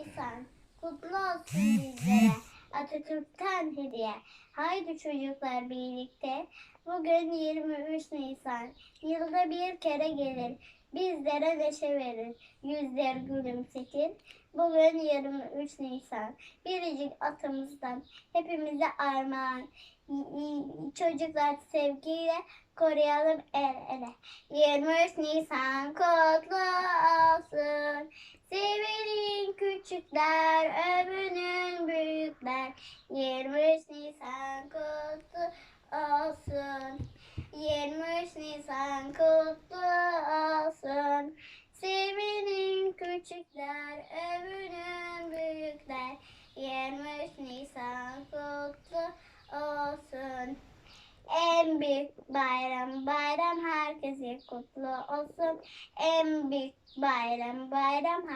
Nisan kutlu olsun bizlere. Atatürk'ten hediye. Haydi çocuklar birlikte. Bugün 23 Nisan. Yılda bir kere gelir. Bizlere neşe verir. Yüzler gülümsetir. Bugün 23 Nisan. Biricik atımızdan hepimize armağan. Çocuklar sevgiyle koruyalım el ele. 23 Nisan kutlu olsun. Severin küçükler, övünün büyükler. 23 Nisan kutlu olsun. 23 Nisan kutlu olsun. Sevinin küçükler, övünün büyükler. 23 Nisan kutlu olsun. En büyük bayram, bayram herkese kutlu olsun. En büyük bayram, bayram her